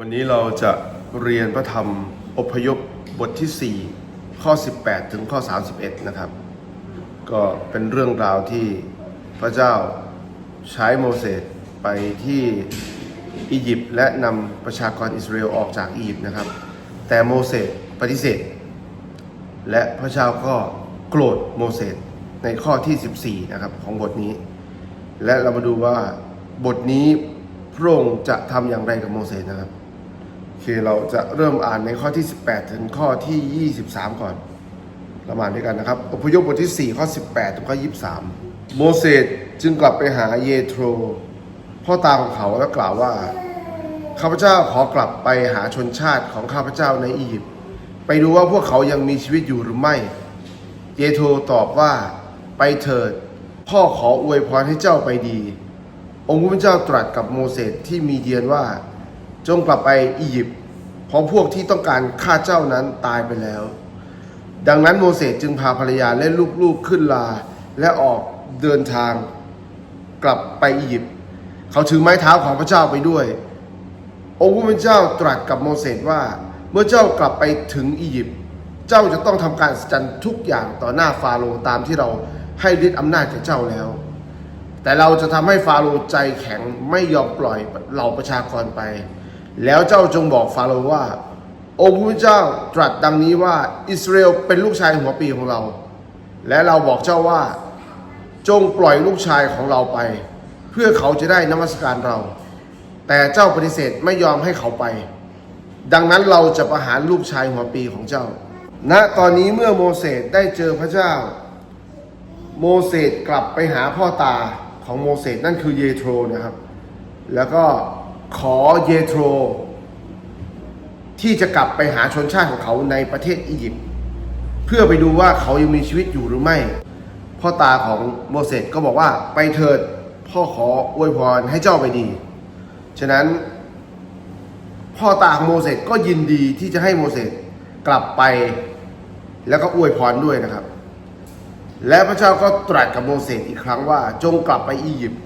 วันนี้เราจะเรียนพระธรรมอพยพบทที่ 4 ข้อ 18 ถึงข้อ 31 นะครับ ก็เป็นเรื่องราวที่พระเจ้าใช้โมเสสไปที่อียิปต์และนำประชากรอิสราเอลออกจากอียิปต์นะครับ แต่โมเสสปฏิเสธ และพระเจ้าก็โกรธโมเสสในข้อที่ 14 นะครับของบทนี้ และเรามาดูว่าบทนี้พระองค์จะทำอย่างไรกับโมเสสนะครับ คเราจะเริ่มอ่านในข้อที่ 18 ถึงข้อที่ 23 ก่อนเรามาอ่านด้วยกันนะครับ อพยพบทที่ 4 ข้อ 18 ถึงข้อ 23 โมเสสจึงกลับไปหาเยโทร พ่อตาของเขาแล้วกล่าวว่า ข้าพเจ้าขอกลับไปหาชนชาติของข้าพเจ้าในอียิปต์ไปดูว่าพวกเขายังมีชีวิตอยู่หรือไม่ เยโทรตอบว่าไปเถิด พ่อขออวยพรให้เจ้าไปดี องค์พระเจ้าตรัสกับโมเสสที่มีเดียนว่า จงกลับไปอียิปต์เพราะพวกที่ต้องการฆ่าเจ้านั้นตายไปแล้ว ดังนั้นโมเสสจึงพาภรรยาและลูกๆขึ้นลาและออกเดินทางกลับไปอียิปต์เขาถือไม้เท้าของพระเจ้าไปด้วย องค์พระผู้เจ้าตรัสกับโมเสสว่า เมื่อเจ้ากลับไปถึงอียิปต์เจ้าจะต้องทำการอัศจรรย์ทุกอย่างต่อหน้าฟาโรห์ตามที่เราให้ฤทธิ์อำนาจแก่เจ้าแล้ว แต่เราจะทำให้ฟาโรห์ใจแข็งไม่ยอมปล่อยเหล่าประชากรไป แล้วเจ้าจงบอกฟาโรห์ว่า องค์พระเจ้าตรัสดังนี้ว่าอิสราเอลเป็นลูกชายหัวปีของเรา และเราบอกเจ้าว่า จงปล่อยลูกชายของเราไป เพื่อเขาจะได้นมัสการเรา แต่เจ้าปฏิเสธไม่ยอมให้เขาไป ดังนั้นเราจะประหารลูกชายหัวปีของเจ้าณตอนนี้เมื่อโมเสสได้เจอพระเจ้า โมเสสกลับไปหาพ่อตาของโมเสสนั่นคือเยโทรนะครับ แล้วก็ ขอเยโทร ที่จะกลับไปหาชนชาติของเขาในประเทศอียิปต์เพื่อไปดูว่าเขายังมีชีวิตอยู่หรือไม่ พ่อตาของโมเสสก็บอกว่าไปเถิดพ่อขออวยพรให้เจ้าไปดี ฉะนั้นพ่อตาของโมเสสก็ยินดีที่จะให้โมเสสกลับไป แล้วก็อวยพรด้วยนะครับ และพระเจ้าก็ตรัสกับโมเสสอีกครั้งว่าจงกลับไปอียิปต์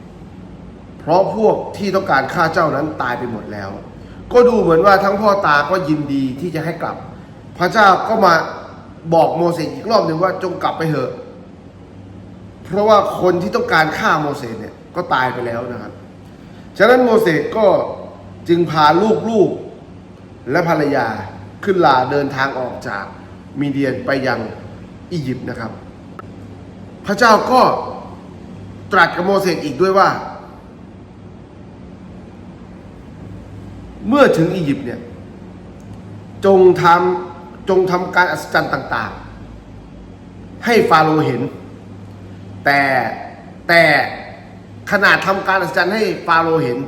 เพราะพวกที่ต้องการฆ่าเจ้านั้นตายไปหมดแล้ว ก็ดูเหมือนว่าทั้งพ่อตาก็ยินดีที่จะให้กลับ พระเจ้าก็มาบอกโมเสสอีกรอบหนึ่งว่าจงกลับไปเถอะ เพราะว่าคนที่ต้องการฆ่าโมเสสเนี่ยก็ตายไปแล้วนะครับ ฉะนั้นโมเสสก็จึงพาลูกๆและภรรยาขึ้นลาเดินทางออกจากมีเดียนไปยังอียิปต์นะครับ พระเจ้าก็ตรัสกับโมเสสอีกด้วยว่า เมื่อถึงอียิปต์เนี่ยจงทำจงทำการอัศจรรย์ต่าง ๆ ให้ฟาโรห์เห็น แต่แต่ขนาดทำการอัศจรรย์ให้ฟาโรห์เห็น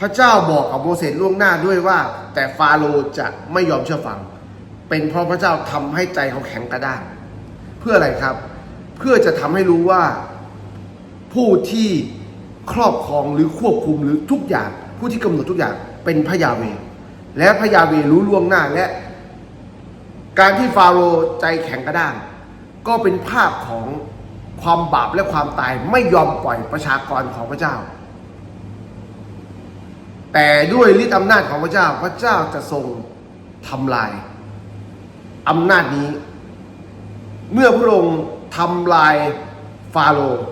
พระเจ้าบอกกับโมเสสล่วงหน้าด้วยว่า แต่ฟาโรห์จะไม่ยอมเชื่อฟัง เป็นเพราะพระเจ้าทำให้ใจเขาแข็งกระด้างเพื่ออะไรครับ เพื่อจะทำให้รู้ว่าผู้ที่ครอบครองหรือควบคุมหรือทุกอย่าง ผู้ที่กำหนดทุกอย่าง เป็นพระยาเว และพระยาเวรู้ล่วงหน้าและ การที่ฟาโรห์ใจแข็งกระด้าง ก็เป็นภาพของความบาปและความตายไม่ยอมปล่อยประชากรของพระเจ้า แต่ด้วยฤทธิอำนาจของพระเจ้าพระเจ้าจะทรงทำลายอำนาจนี้ เมื่อพระองค์ทำลายฟาโรห์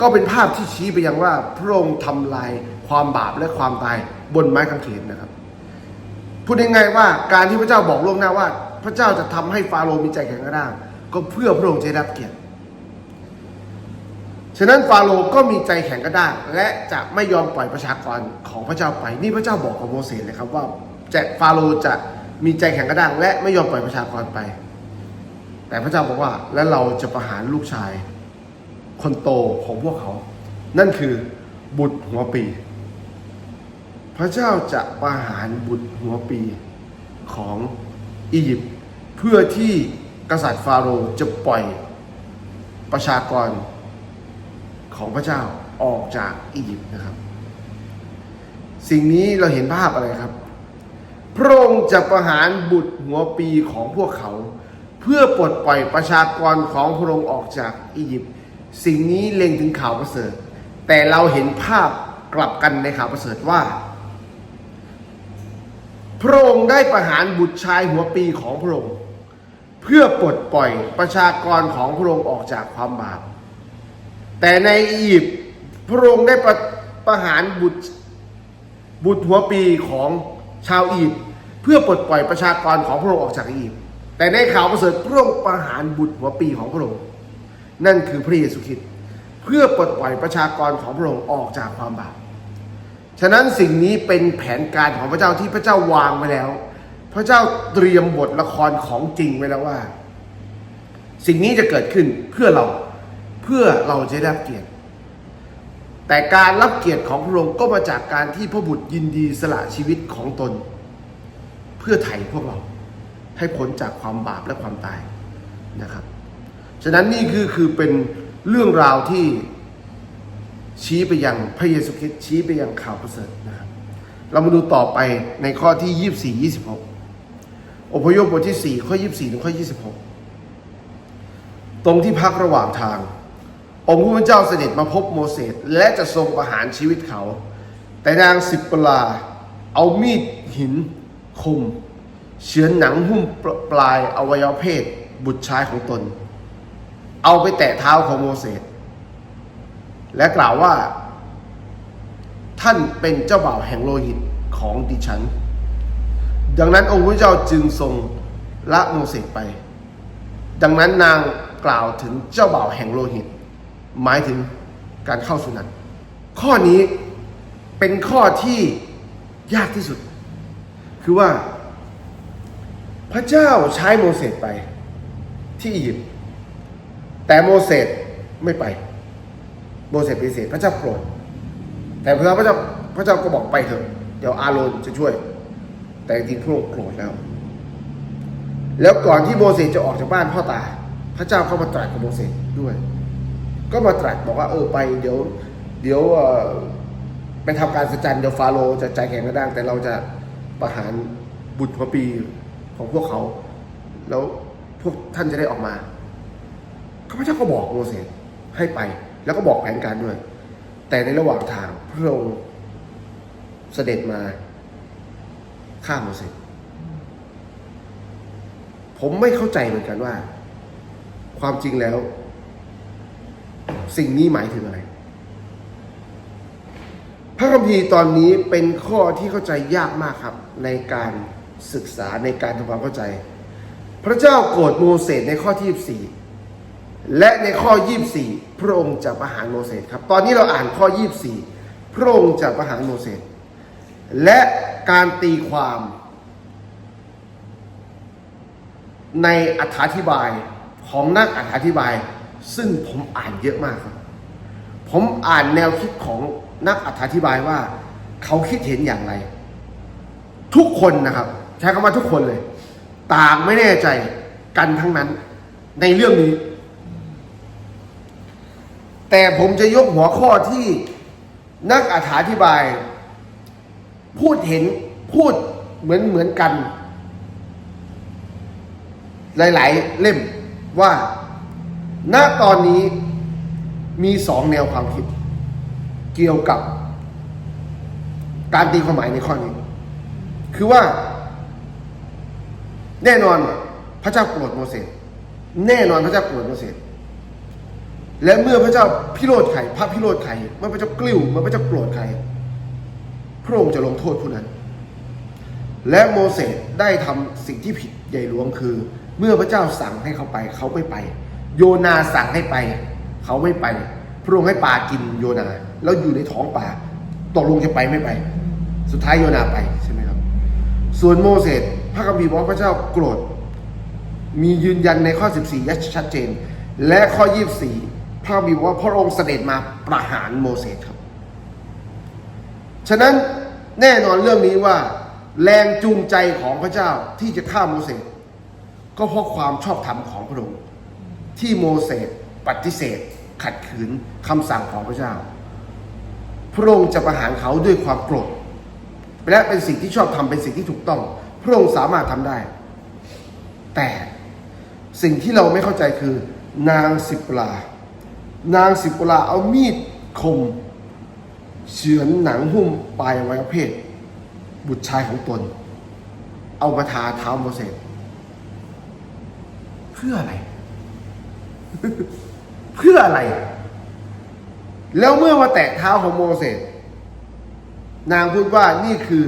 ก็เป็นภาพที่ชี้ไปยังว่าพระองค์ทำลาย ความบาปและความตายบนไม้กางเขนนะครับ พูดง่ายๆว่าการที่พระเจ้าบอกล่วงหน้าว่า พระเจ้าจะทำให้ฟาโรห์มีใจแข็งกระด้างก็เพื่อพระองค์จะรับเกียรติฉะนั้นฟาโรห์ก็มีใจแข็งกระด้างและจะไม่ยอมปล่อยประชากรของพระเจ้าไป นี่พระเจ้าบอกกับโมเสสเลยครับว่าจะฟาโรห์จะมีใจแข็งกระด้างและไม่ยอมปล่อยประชากรไป แต่พระเจ้าบอกว่า และเราจะประหารลูกชาย คนโตของพวกเขา นั่นคือบุตรหัวปี พระเจ้าจะประหารบุตรหัวปีของอียิปต์เพื่อที่กษัตริย์ฟาโรห์จะปล่อยประชากรของพระเจ้าออกจากอียิปต์นะครับ สิ่งนี้เราเห็นภาพอะไรครับ พระองค์จะประหารบุตรหัวปีของพวกเขา เพื่อปลดปล่อยประชากรของพระองค์ออกจากอียิปต์สิ่งนี้เล็งถึงข่าวประเสริฐ แต่เราเห็นภาพกลับกันในข่าวประเสริฐว่า พระองค์ได้ประหารบุตรชายหัวปีของพระองค์ เพื่อปลดปล่อยประชากรของพระองค์ออกจากความบาป แต่ในอียิปต์พระองค์ได้ประประหารบุตรบุตรหัวปีของชาวอียิปต์เพื่อปลดปล่อยประชากรของพระองค์ออกจากอียิปต์แต่ในข่าวประเสริฐพระองค์ประหารบุตรหัวปีของพระองค์นั่นคือพระเยซูคริสต์เพื่อปลดปล่อยประชากรของพระองค์ออกจากความบาป ฉะนั้นสิ่งนี้เป็นแผนการของพระเจ้าที่พระเจ้าวางไว้แล้ว พระเจ้าเตรียมบทละครของจริงไว้แล้วว่า สิ่งนี้จะเกิดขึ้นเพื่อเราเพื่อเราจะได้รับเกียรติ แต่การรับเกียรติของพระองค์ก็มาจากการที่พระบุตรยินดีสละชีวิตของตน เพื่อไถ่พวกเราให้พ้นจากความบาปและความตายนะครับ ฉะนั้นนี่คือคือเป็นเรื่องราวที่ ชี้ไปยังพระเยซูคริสต์ชี้ไปยังข่าวประเสริฐนะครับ เรามาดูต่อไปในข้อที่ 24 26 อพยพบทที่ 4 ข้อ 24 ถึงข้อ 26 ตรงที่พักระหว่างทาง องค์พระเจ้าเสด็จมาพบโมเสสและจะทรงประหารชีวิตเขา แต่นางสิบปลาเอามีดหินคมเฉือนหนังหุ้มปลายอวัยวะเพศ บุตรชายของตน เอาไปแตะเท้าของโมเสส และกล่าวว่า ท่านเป็นเจ้าบ่าวแห่งโลหิตของดิฉัน ดังนั้นองค์พระเจ้าจึงทรงละโมเสสไป ดังนั้นนางกล่าวถึงเจ้าบ่าวแห่งโลหิต หมายถึงการเข้าสุนัตข้อนี้เป็นข้อที่ยากที่สุด คือว่า พระเจ้าใช้โมเสสไปที่อียิปต์แต่โมเสสไม่ไป โมเสสปฏิเสธพระเจ้าโกรธแต่พระเจ้าพระเจ้าพระเจ้าก็บอกไปเถอะ เดี๋ยวอาโรนจะช่วย แต่จริงพระองค์โกรธแล้ว แล้วก่อนที่โมเสสจะออกจากบ้านพ่อตา พระเจ้าเข้ามาตรัสกับโมเสสด้วย ก็มาตรัสบอกว่าเออไป เดี๋ยว เดี๋ยวเอ่อไปทำการสัจจันเดี๋ยวฟาโรห์จะใจแข็งกระด้าง แต่เราจะประหารบุตรหัวปีของพวกเขา แล้วพวกท่านจะได้ออกมาข้าพเจ้าก็บอกโมเสสให้ไป แล้วก็บอกแผนการด้วย แต่ในระหว่างทางพระองค์เสด็จมาฆ่าโมเสสผมไม่เข้าใจเหมือนกันว่า ความจริงแล้ว สิ่งนี้หมายถึงอะไร พระคัมภีร์ตอนนี้เป็นข้อที่เข้าใจยากมากครับ ในการศึกษาในการทำความเข้าใจ พระเจ้าโกรธโมเสสในข้อที่24 และในข้อ 24 พระองค์จะประหารโมเสสครับ ตอนนี้เราอ่านข้อ 24 พระองค์จะประหารโมเสสและการตีความในอธิบายของนักอธิบาย ซึ่งผมอ่านเยอะมากครับ ผมอ่านแนวคิดของนักอธิบายว่า เขาคิดเห็นอย่างไร ทุกคนนะครับ ใช้คำว่าทุกคนเลย ต่างไม่แน่ใจกันทั้งนั้น ในเรื่องนี้ แต่ผมจะยกหัวข้อที่นักอธิบาย พูดเห็นพูดเหมือนเหมือนกัน หลาย ๆ เล่มว่าณตอนนี้มีสองแนวความคิด เกี่ยวกับ การตีความหมายในข้อนี้ คือว่า แน่นอนพระเจ้าโกรธโมเสสแน่นอนพระเจ้าโกรธโมเสส และเมื่อพระเจ้าพิโรธใครพระพิโรธใครเมื่อพระเจ้ากลิ้วเมื่อพระเจ้าโกรธใครพระองค์จะลงโทษผู้นั้น และโมเสสได้ทำสิ่งที่ผิดใหญ่หลวงคือ เมื่อพระเจ้าสั่งให้เขาไป เขาไม่ไป โยนาสั่งให้ไป เขาไม่ไป พระองค์ให้ปลากินโยนา แล้วอยู่ในท้องปลาตกลงจะไปไม่ไป สุดท้ายโยนาไปใช่ไหมครับ ส่วนโมเสสพระคัมภีร์บอกพระเจ้าโกรธ มียืนยันในข้อ 14และชัดเจน และข้อ 24 พระบอกว่าพระองค์เสด็จมาประหารโมเสสครับ ฉะนั้นแน่นอนเรื่องนี้ว่าแรงจูงใจของพระเจ้าที่จะฆ่าโมเสสก็เพราะความชอบธรรมของพระองค์ที่โมเสสปฏิเสธ ขัดขืนคำสั่งของพระเจ้า พระองค์จะประหารเขาด้วยความโกรธและเป็นสิ่งที่ชอบทำเป็นสิ่งที่ถูกต้อง พระองค์สามารถทำได้ แต่สิ่งที่เราไม่เข้าใจคือนางสิบปลา นางสิบปลาเอามีดคม เฉือนหนังหุ้มปลายวัยเพศ บุตรชายของตน เอามาทาเท้าโมเสสเพื่ออะไร เพื่ออะไร แล้วเมื่อมาแตะเท้าของโมเสสนางพูดว่านี่คือ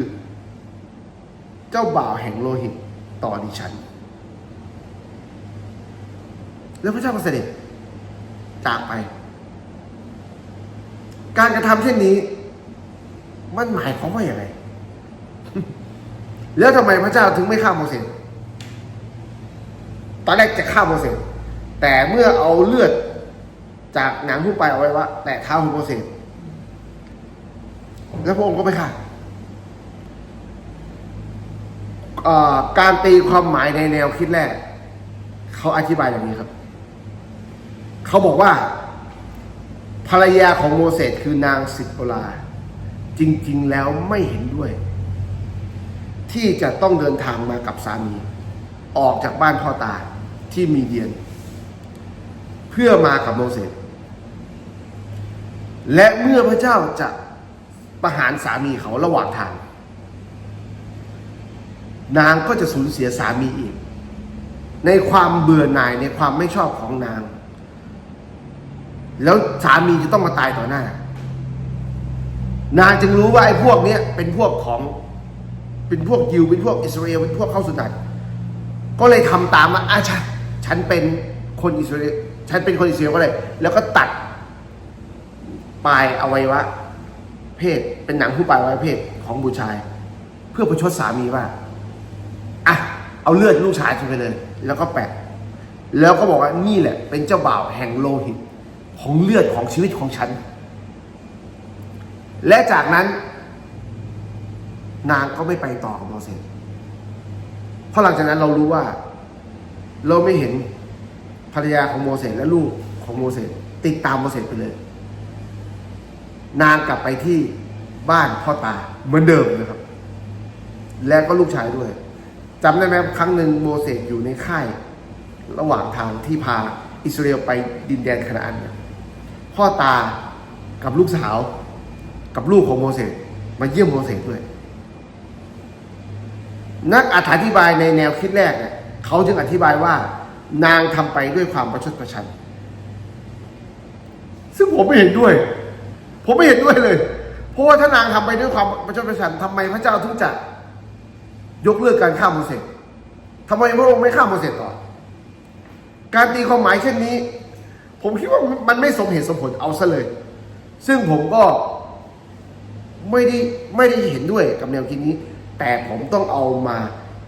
เจ้าบ่าวแห่งโลหิตต่อดิฉัน แล้วพระเจ้าก็เสด็จ จากไป การกระทำเช่นนี้ มันหมายความว่าอย่างไร แล้วทำไมพระเจ้าถึงไม่ฆ่าโมเสสตอนแรกจะฆ่าโมเสสแต่เมื่อเอาเลือดจากหนังผู้ไปเอาไว้ว่า แต่เท้าของโมเสสแล้วพระองค์ก็ไม่ฆ่าการตีความหมายในแนวคิดแรก เขาอธิบายอย่างนี้ครับ เขาบอกว่า ภรรยาของโมเสสคือนางสิบโปลา จริง ๆ แล้วไม่เห็นด้วย ที่จะต้องเดินทางมากับสามี ออกจากบ้านพ่อตาที่มีเดียน เพื่อมากับโมเสสและเมื่อพระเจ้าจะประหารสามีเขาระหว่างทาง นางก็จะสูญเสียสามีอีก ในความเบื่อหน่ายในความไม่ชอบของนาง แล้วสามีจะต้องมาตายต่อหน้า นางจึงรู้ว่าไอ้พวกเนี้ยเป็นพวกของ เป็นพวกยิว เป็นพวกอิสราเอล เป็นพวกเข้าสุนัตก็เลยทำตามมาอะฉันฉันเป็นคนอิสราเอล ฉันเป็นคนอิสราเอลก็เลย แล้วก็ตัดปลายอวัยวะ เพศ เป็นหนังผู้ปลายอวัยวะเพศของบุตรชาย เพื่อประชดสามีว่า อะ เอาเลือดลูกชายฉันไปเลย แล้วก็แปะ แล้วก็บอกว่านี่แหละ เป็นเจ้าบ่าวแห่งโลหิต ของเลือดของชีวิตของฉัน และจากนั้น นางก็ไม่ไปต่อกับโมเสสเพราะหลังจากนั้นเรารู้ว่า เราไม่เห็นภรรยาของโมเสสและลูกของโมเสสติดตามโมเสสไปเลย นางกลับไปที่บ้านพ่อตาเหมือนเดิมนะครับ แล้วก็ลูกชายด้วยจำได้ไหมครั้งหนึ่งโมเสสอยู่ในค่าย ระหว่างทางที่พาอิสราเอลไปดินแดนคานาอันเนี่ย พ่อตากับลูกสาว กับลูกของโมเสสมาเยี่ยมโมเสสด้วย นักอธิบายในแนวคิดแรกเนี่ยเขาจึงอธิบายว่า นางทำไปด้วยความประชดประชัน ซึ่งผมไม่เห็นด้วย ผมไม่เห็นด้วยเลย เพราะว่าถ้านางทำไปด้วยความประชดประชันทำไมพระเจ้าถึงจะยกเลิกการฆ่าโมเสสทำไมพระองค์ไม่ฆ่าโมเสสต่อการตีความหมายเช่นนี้ ผมคิดว่ามันไม่สมเหตุสมผลเอาซะเลย ซึ่งผมก็ไม่ได้ไม่ได้เห็นด้วยกับแนวคิดนี้ แต่ผมต้องเอามา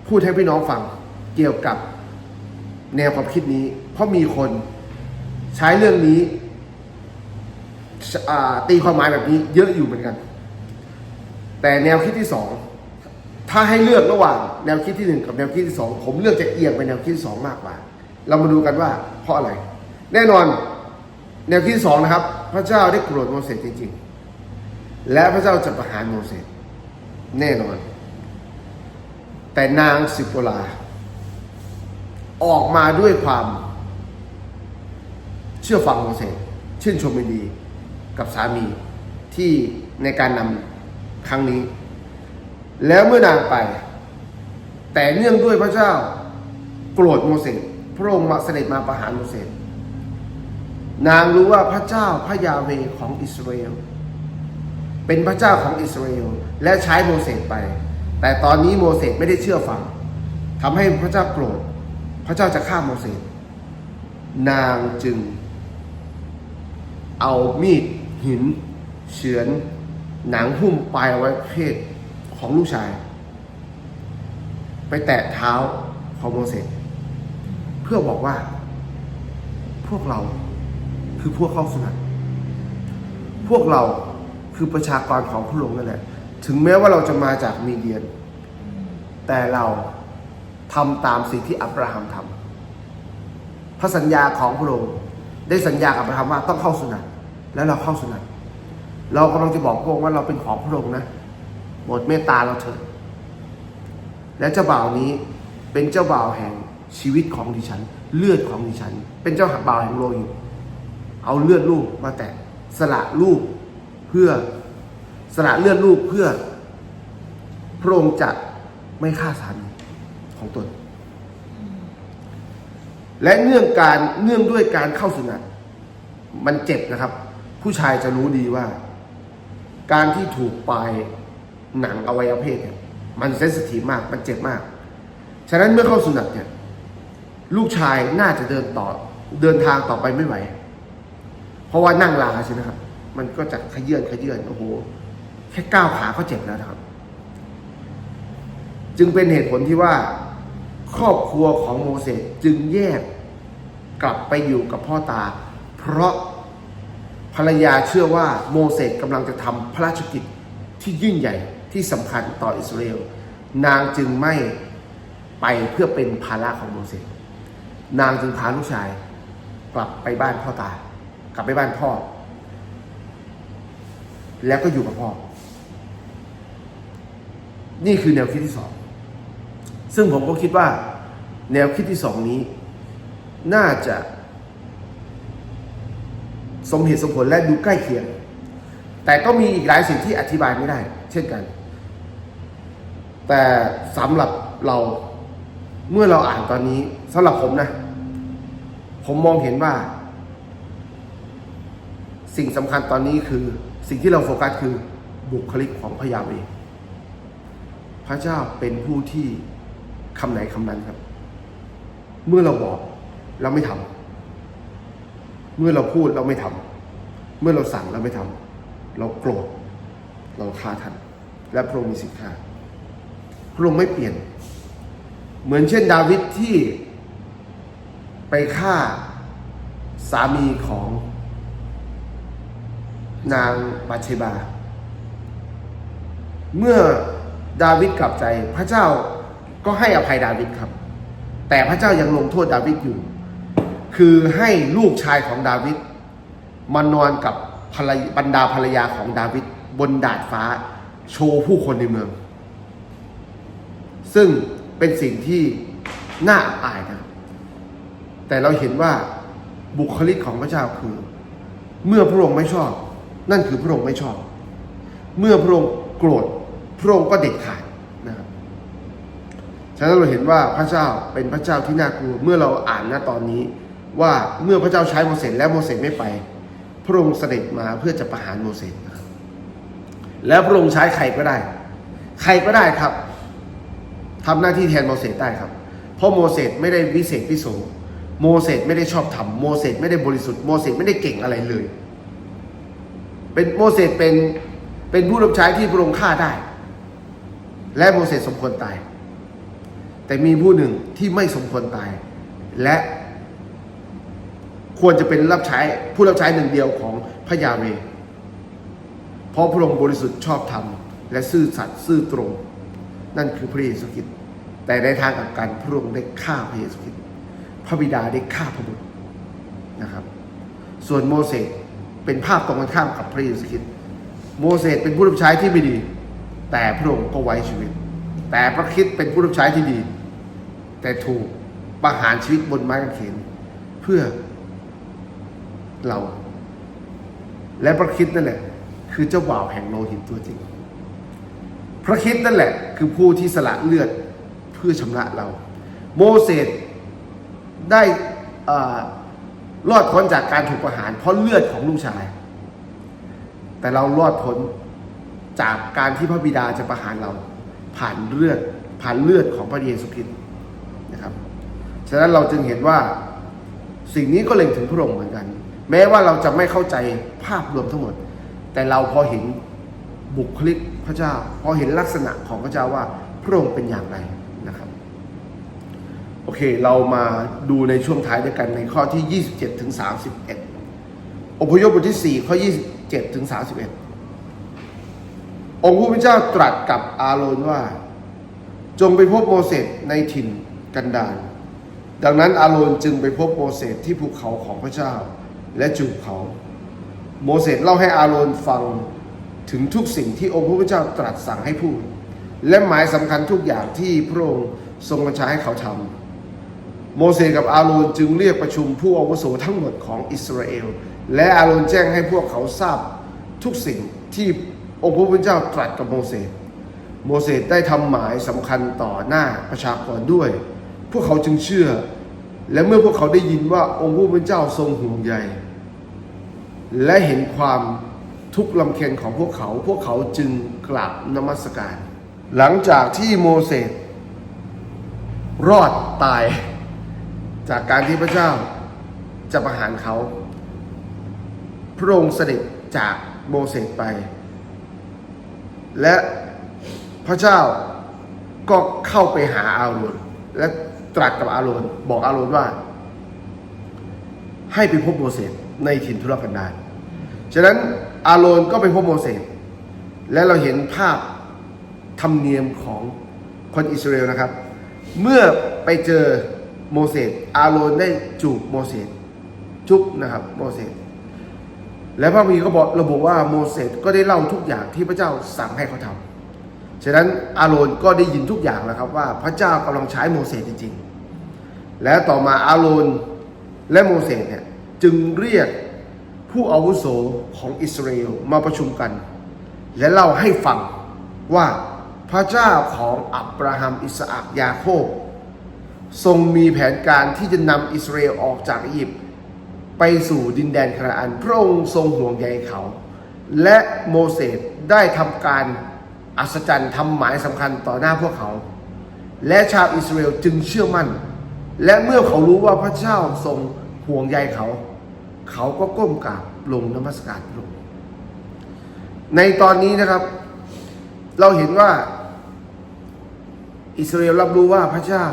พูดให้พี่น้องฟังเกี่ยวกับแนวความคิดนี้ เพราะมีคนใช้เรื่องนี้ตีความหมายแบบนี้เยอะอยู่เหมือนกัน แต่แนวคิดที่สองถ้าให้เลือกระหว่างแนวคิดที่หนึ่งกับแนวคิดที่สองผมเลือกจะเอียงไปแนวคิดที่สองมากกว่า เรามาดูกันว่าเพราะอะไร แน่นอน แนวคิดที่สองนะครับ พระเจ้าได้โปรดโมเสสจริงๆ และพระเจ้าจะประหารโมเสสแน่นอน แต่นางสิบโปลา ออกมาด้วยความ เชื่อฟังโมเสสชื่นชมยินดีกับสามีที่ในการนำครั้งนี้ แล้วเมื่อนางไป แต่เนื่องด้วยพระเจ้า โกรธโมเสสพระองค์มาเสด็จมาประหารโมเสส นางรู้ว่าพระเจ้าพระยาเวของอิสราเอลเป็นพระเจ้าของอิสราเอลและใช้โมเสสไป แต่ตอนนี้โมเสสไม่ได้เชื่อฟังทำให้พระเจ้าโกรธ พระเจ้าจะฆ่าโมเสสนางจึง เอามีดหิน เฉือน หนังหุ้มปลายไว้เพศของลูกชาย ไปแตะเท้าของโมเสสเพื่อบอกว่า พวกเรา คือพวกเข้าสุนัตพวกเราคือประชากรของพระองค์นั่นแหละ ถึงแม้ว่าเราจะมาจากมีเดียน แต่เราทำตามสิ่งที่อับราฮัมทำพระสัญญาของพระองค์ได้สัญญากับอับราฮัมว่าต้องเข้าสุนัตแล้วเราเข้าสุนัตเรากำลังจะบอกพระองค์ว่าเราเป็นของพระองค์นะโปรดเมตตาเราเถิดและเจ้าบ่าวนี้เป็นเจ้าบ่าวแห่งชีวิตของดิฉัน เลือดของดิฉัน เป็นเจ้าบ่าวแห่งโลหิต เอาเลือดลูกมาแตะสละลูกเพื่อสละเลือดลูกเพื่อ พระองค์จะไม่ฆ่าสามีของตน และเนื่องการเนื่องด้วยการเข้าสุนัตมันเจ็บนะครับ ผู้ชายจะรู้ดีว่า การที่ถูกปลายหนังอวัยวะเพศเนี่ยมันเซนซิทีฟมากมันเจ็บมาก ฉะนั้นเมื่อเข้าสุนัตเนี่ยลูกชายน่าจะเดินต่อเดินทางต่อไปไม่ไหว เพราะว่านั่งลาใช่ไหมครับ มันก็จะขยื่นขยื่นโอ้โห แค่ก้าวขาก็เจ็บแล้วนะครับ จึงเป็นเหตุผลที่ว่า ครอบครัวของโมเสสจึงแยกกลับไปอยู่กับพ่อตา เพราะภรรยาเชื่อว่าโมเสสกำลังจะทำพระราชกิจที่ยิ่งใหญ่ที่สำคัญต่ออิสราเอล นางจึงไม่ไปเพื่อเป็นภาระของโมเสสนางจึงพาลูกชายกลับไปบ้านพ่อตา กลับไปบ้านพ่อ แล้วก็อยู่กับพ่อ นี่คือแนวคิดที่สอง ซึ่งผมก็คิดว่า แนวคิดที่สองนี้ น่าจะ สมเหตุสมผลและดูใกล้เคียง แต่ก็มีอีกหลายสิ่งที่อธิบายไม่ได้ เช่นกัน แต่สำหรับเราเมื่อเราอ่านตอนนี้สำหรับผมนะ ผมมองเห็นว่า สิ่งสำคัญตอนนี้คือสิ่งที่เราโฟกัสคือบุคลิกของพระยาเวพระเจ้าเป็นผู้ที่คำไหนคำนั้นครับ เมื่อเราบอกเราไม่ทำเมื่อเราพูดเราไม่ทำเมื่อเราสั่งเราไม่ทำเราโกรธเราฆ่าท่านและพระองค์มีสิทธิ์ฆ่าพระองค์ไม่เปลี่ยน เหมือนเช่นดาวิดที่ไปฆ่าสามีของ นางบาเชบา เมื่อดาวิดกลับใจ พระเจ้าก็ให้อภัยดาวิดครับ แต่พระเจ้ายังลงโทษดาวิดอยู่ คือให้ลูกชายของดาวิดมานอนกับบรรดาภรรยาของดาวิดบนดาดฟ้า โชว์ผู้คนในเมือง ซึ่งเป็นสิ่งที่น่าอับอายนะครับแต่เราเห็นว่าบุคลิกของพระเจ้าคือ เมื่อพระองค์ไม่ชอบ นั่นคือพระองค์ไม่ชอบ เมื่อพระองค์โกรธพระองค์ก็เด็ดขาดนะครับฉะนั้นเราเห็นว่าพระเจ้าเป็นพระเจ้าที่น่ากลัว เมื่อเราอ่านณตอนนี้ว่าเมื่อพระเจ้าใช้โมเสสและโมเสสไม่ไป พระองค์เสด็จมาเพื่อจะประหารโมเสสนะครับแล้วพระองค์ใช้ใครก็ได้ ใครก็ได้ครับทำหน้าที่แทนโมเสสได้ครับ เพราะโมเสสไม่ได้วิเศษวิโสโมเสสไม่ได้ชอบทำโมเสสไม่ได้บริสุทธิ์โมเสสไม่ได้เก่งอะไรเลย เป็นโมเสสเป็นเป็นผู้รับใช้ที่พระองค์ฆ่าได้ และโมเสสสมควรตาย แต่มีผู้หนึ่งที่ไม่สมควรตาย และควรจะเป็นรับใช้ผู้รับใช้หนึ่งเดียวของพระยาเวเพราะพระองค์บริสุทธิ์ชอบธรรม และซื่อสัตย์ซื่อตรง นั่นคือพระเยซูคริสต์แต่ในทางกลับกันพระองค์ได้ฆ่าพระเยซูคริสต์พระบิดาได้ฆ่าพระบุตรนะครับ ส่วนโมเสส เป็นภาพตรงกันข้ามกับพระเยซูคริสต์โมเสสเป็นผู้รับใช้ที่ไม่ดี แต่พระองค์ก็ไว้ชีวิต แต่พระคริสต์เป็นผู้รับใช้ที่ดี แต่ถูกประหารชีวิตบนไม้กางเขนเพื่อเรา และพระคริสต์นั่นแหละ คือเจ้าบ่าวแห่งโลหิตตัวจริง พระคริสต์นั่นแหละ คือผู้ที่สละเลือดเพื่อชำระเรา โมเสสได้อ่อ รอดพ้นจากการถูกประหาร เพราะเลือดของลูกชาย แต่เรารอดพ้นจากการที่พระบิดาจะประหารเรา ผ่านเลือดผ่านเลือดของพระเยซูคริสต์นะครับ ฉะนั้นเราจึงเห็นว่าสิ่งนี้ก็เล็งถึงพระองค์เหมือนกัน แม้ว่าเราจะไม่เข้าใจภาพรวมทั้งหมด แต่เราพอเห็นบุคลิกพระเจ้า พอเห็นลักษณะของพระเจ้าว่าพระองค์เป็นอย่างไร โอเค เรามาดูในช่วงท้ายด้วยกันในข้อที่ 27ถึง31อพยพบทที่ 4 ข้อ 27ถึง31 องค์ผู้เป็นเจ้าตรัสกับอาโรนว่า จงไปพบโมเสสในถิ่นกันดารดังนั้นอาโรนจึงไปพบโมเสสที่ภูเขาของพระเจ้า และจูบเขา โมเสสเล่าให้อาโรนฟังถึงทุกสิ่งที่องค์พระผู้เป็นเจ้าตรัสสั่งให้พูด และหมายสำคัญทุกอย่างที่พระองค์ทรงบัญชาให้เขาทำ โมเสสกับอาโรนจึงเรียกประชุมผู้อาวุโสทั้งหมดของอิสราเอล และอาโรนแจ้งให้พวกเขาทราบทุกสิ่งที่องค์พระผู้เป็นเจ้าตรัสกับโมเสส โมเสสได้ทำหมายสำคัญต่อหน้าประชากรด้วย พวกเขาจึงเชื่อ และเมื่อพวกเขาได้ยินว่าองค์พระผู้เป็นเจ้าทรงห่วงใยและเห็นความทุกข์ลำเค็ญของพวกเขา พวกเขาจึงกราบนมัสการ หลังจากที่โมเสสรอดตาย จากการที่พระเจ้าจะประหารเขา พระองค์เสด็จจากโมเสสไป และพระเจ้าก็เข้าไปหาอาโรนและตรัสกับอาโรนบอกอาโรนว่า ให้ไปพบโมเสสในถิ่นทุรกันดารฉะนั้นอาโรนก็ไปพบโมเสสและเราเห็นภาพธรรมเนียมของคนอิสราเอลนะครับ เมื่อไปเจอ โมเสสอาโรนได้จูบโมเสสจุ๊บนะครับโมเสสและพระคัมภีร์ก็บอกระบุว่าโมเสสก็ได้เล่าทุกอย่างที่พระเจ้าสั่งให้เขาทำฉะนั้นอาโรนก็ได้ยินทุกอย่างแล้วครับว่าพระเจ้ากำลังใช้โมเสสจริงๆ และต่อมาอาโรนและโมเสสเนี่ยจึงเรียกผู้อาวุโสของอิสราเอลมาประชุมกัน และเล่าให้ฟังว่าพระเจ้าของอับราฮัมอิสอักยาโคบ ทรงมีแผนการที่จะนำอิสราเอลออกจากอียิปต์ไปสู่ดินแดนคานาอัน พระองค์ทรงห่วงใยเขา และโมเสสได้ทำการอัศจรรย์ทำหมายสำคัญต่อหน้าพวกเขา และชาวอิสราเอลจึงเชื่อมั่น และเมื่อเขารู้ว่าพระเจ้าทรงห่วงใยเขา เขาก็ก้มกราบลงนมัสการพระองค์ในตอนนี้นะครับ เราเห็นว่า อิสราเอลรับรู้ว่าพระเจ้า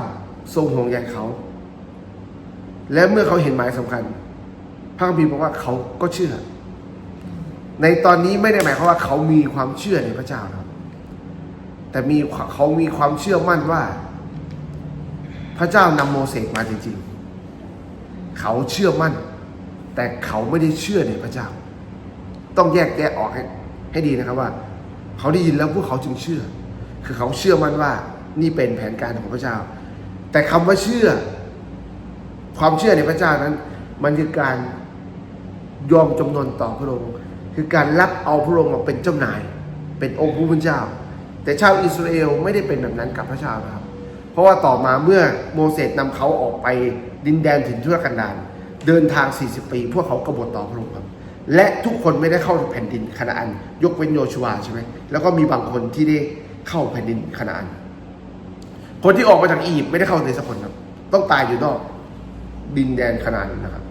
ทรงห่วงใยเขา และเมื่อเขาเห็นหมายสำคัญ พระคัมภีร์บอกว่าเขาก็เชื่อ ในตอนนี้ไม่ได้หมายความว่าเขามีความเชื่อในพระเจ้าครับ แต่มีเขามีความเชื่อมั่นว่า พระเจ้านำโมเสสมาจริง ๆ เขาเชื่อมั่น แต่เขาไม่ได้เชื่อในพระเจ้า ต้องแยกแยะออกให้ให้ดีนะครับว่า เขาได้ยินแล้วพวกเขาจึงเชื่อ คือเขาเชื่อมั่นว่านี่เป็นแผนการของพระเจ้า แต่คำว่าเชื่อ ความเชื่อในพระเจ้านั้น มันคือการยอมจำนนต่อพระองค์ คือการรับเอาพระองค์มาเป็นเจ้านาย เป็นองค์ผู้เป็นเจ้า แต่ชาวอิสราเอลไม่ได้เป็นแบบนั้นกับพระเจ้านะครับ เพราะว่าต่อมาเมื่อโมเสสนำเขาออกไปดินแดนถิ่นทุรกันดารเดินทาง 40 ปี พวกเขากบฏต่อพระองค์ครับ และทุกคนไม่ได้เข้าแผ่นดินคานาอัน ยกเว้นโยชัวใช่ไหมแล้วก็มีบางคนที่ได้เข้าแผ่นดินคานาอัน คนที่ออกมาจากอียิปต์ไม่ได้เข้าในสักคนครับ ต้องตายอยู่นอก ดินแดนคานาอันนะครับ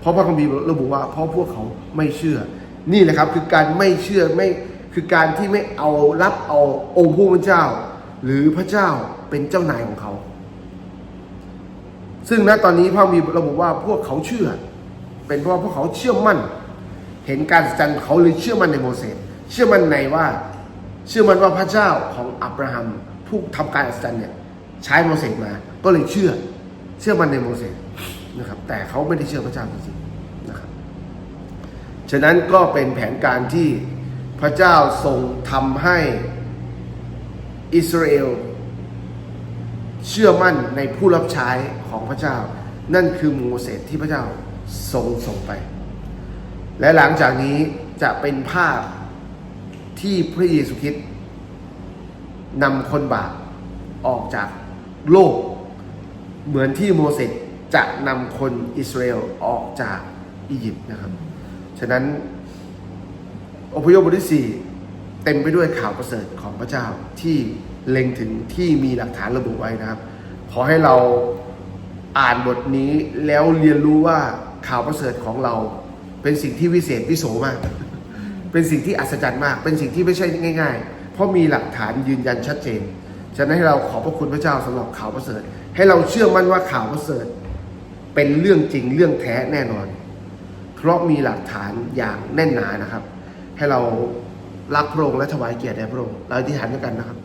เพราะพระคัมภีร์ระบุว่า เพราะพวกเขาไม่เชื่อ นี่แหละครับ คือการไม่เชื่อไม่คือการที่ไม่เอารับเอาองค์ผู้เป็นเจ้า หรือพระเจ้าเป็นเจ้านายของเขา ซึ่งณตอนนี้พระคัมภีร์ระบุว่าพวกเขาเชื่อ เป็นเพราะาพวกเขาเชื่อมั่น เห็นการสัจจันเขาเลยเชื่อมั่นในโมเสสเชื่อมั่นในว่า เชื่อมั่นว่าพระเจ้าของอับราฮัม ผู้ทำการอัศจรรย์เนี่ยใช้โมเสสมา ก็เลยเชื่อ เชื่อมันในโมเสสนะครับ แต่เขาไม่ได้เชื่อพระเจ้าจริงๆนะครับ ฉะนั้นก็เป็นแผนการที่พระเจ้าทรงทำให้อิสราเอลเชื่อมั่นในผู้รับใช้ของพระเจ้า นั่นคือโมเสสที่พระเจ้าทรงส่งไป และหลังจากนี้จะเป็นภาพที่พระเยซูคริสต์ นำคนบาปออกจากโลก เหมือนที่โมเสสจะนำคนอิสราเอลออกจากอียิปต์นะครับ ฉะนั้นอพยพบทที่สี่เต็มไปด้วยข่าวประเสริฐของพระเจ้าที่เล็งถึงที่มีหลักฐานระบุไว้นะครับ ขอให้เราอ่านบทนี้แล้วเรียนรู้ว่าข่าวประเสริฐของเราเป็นสิ่งที่วิเศษวิโสมาก เป็นสิ่งที่อัศจรรย์มาก เป็นสิ่งที่ไม่ใช่ง่าย ๆ เพราะมีหลักฐานยืนยันชัดเจน ฉะนั้นให้เราขอบพระคุณพระเจ้าสำหรับข่าวประเสริฐ ให้เราเชื่อมั่นว่าข่าวประเสริฐ เป็นเรื่องจริงเรื่องแท้แน่นอน เพราะมีหลักฐานอย่างแน่นหนานะครับ ให้เรารักพระองค์และถวายเกียรติแด่พระองค์เราอธิษฐานด้วยกันนะครับ